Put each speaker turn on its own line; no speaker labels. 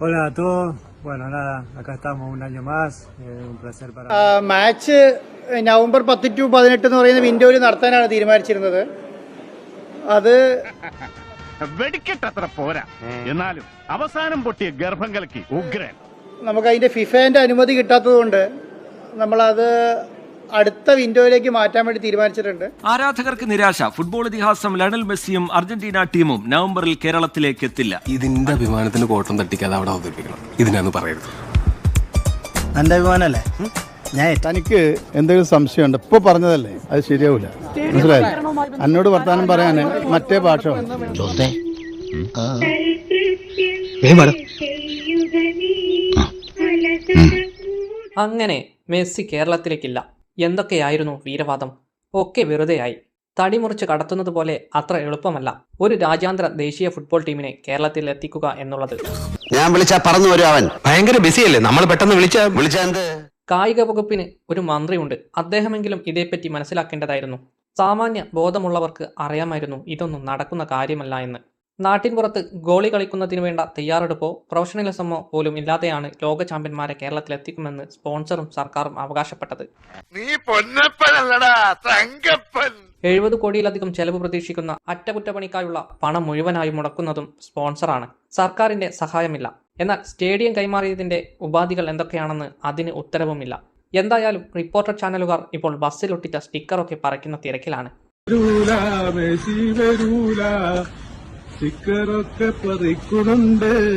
Hola a todos. Bueno, nada, acá estamos un año más. eh, un placer para
match November പത്ത് to പതിനെട്ട് എന്ന് പറയുന്ന വിൻഡോയിൽ നടത്താനാണ് തീരുമാനിച്ചിരുന്നത് അത്
വെടിക്കെട്ടത്ര പോരാ എന്നാലും അവസാനം പൊട്ടിയ ഗർഭം കലക്കി ഉഗ്രൻ
നമുക്ക് അതിന്റെ ഫിഫേന്റെ അനുമതി കിട്ടാത്തതുകൊണ്ട് നമ്മളത് അടുത്ത വിൻഡോയിലേക്ക് മാറ്റാൻ വേണ്ടി തീരുമാനിച്ചിട്ടുണ്ട്.
ആരാധകർക്ക് നിരാശ? ഫുട്ബോൾ ഇതിഹാസം ലണൽ മെസ്സിയും അർജന്റീന ടീമും നവംബറിൽ കേരളത്തിലേക്ക് എത്തില്ല.
ഇതിന്റെ അഭിമാനത്തിന് കോട്ടം തട്ടിക്കാതെ അവിടെ അവതരിപ്പിക്കണം. ഇതിനാന്ന് പറയരുത്.
എന്റെ അഭിമാനല്ലേ? ഞാൻ
തനിക്ക് എന്തെങ്കിലും സംശയമുണ്ട്? ഇപ്പൊ പറഞ്ഞതല്ലേ? അത് ശരിയാവില്ല മനസ്സിലായില്ലേ എന്നോട് വർത്താനം പറയാൻ മറ്റേ ഭാഷ.
അങ്ങനെ മെസ്സി കേരളത്തിലേക്കില്ല. എന്തൊക്കെയായിരുന്നു വീരവാദം? ഒക്കെ വെറുതെയായി. തടിമുറിച്ച് കടത്തുന്നത് പോലെ അത്ര എളുപ്പമല്ല. ഒരു രാജ്യാന്തര ദേശീയ ഫുട്ബോൾ ടീമിനെ കേരളത്തിൽ എത്തിക്കുക എന്നുള്ളത്.
ഞാൻ വിളിച്ച പറഞ്ഞു വരും അവൻ. ഭയങ്കര ബിസിയല്ലേ? നമ്മൾ പെട്ടെന്ന് വിളിച്ച വിളിച്ച എന്ത്?
കായിക വകുപ്പിന് ഒരു മന്ത്രിയുണ്ട്. അദ്ദേഹമെങ്കിലും ഇതേപ്പറ്റി മനസ്സിലാക്കേണ്ടതായിരുന്നു. സാമാന്യ ബോധമുള്ളവർക്ക് അറിയാമായിരുന്നു ഇതൊന്നും നടക്കുന്ന കാര്യമല്ല എന്ന്. നാട്ടിൻപുറത്ത് ഗോളി കളിക്കുന്നതിന് വേണ്ട തയ്യാറെടുപ്പോ പ്രൊഫഷണലിസമോ പോലും ഇല്ലാതെയാണ് ലോക ചാമ്പ്യന്മാരെ കേരളത്തിലെത്തിക്കുമെന്ന് സ്പോൺസറും സർക്കാരും അവകാശപ്പെട്ടത്.
നീ പൊന്നപ്പനല്ലടാ തങ്കപ്പൻ.
എഴുപത് കോടിയിലധികം ചെലവ് പ്രതീക്ഷിക്കുന്ന അറ്റകുറ്റപ്പണിക്കായുള്ള പണം മുഴുവനായി മുടക്കുന്നതും സ്പോൺസറാണ്. സർക്കാരിന്റെ സഹായമില്ല. എന്നാൽ സ്റ്റേഡിയം കൈമാറിയതിന്റെ ഉപാധികൾ എന്തൊക്കെയാണെന്ന് അതിന് ഉത്തരവുമില്ല. എന്തായാലും റിപ്പോർട്ടർ ചാനലുകാർ ഇപ്പോൾ ബസ്സിലൊട്ടിച്ച സ്റ്റിക്കറൊക്കെ പറിക്കുന്ന തിരക്കിലാണ്.
വരൂല, മെസ്സി വരൂല, സ്റ്റിക്കറൊക്കെ പറിക്കുന്നുണ്ട്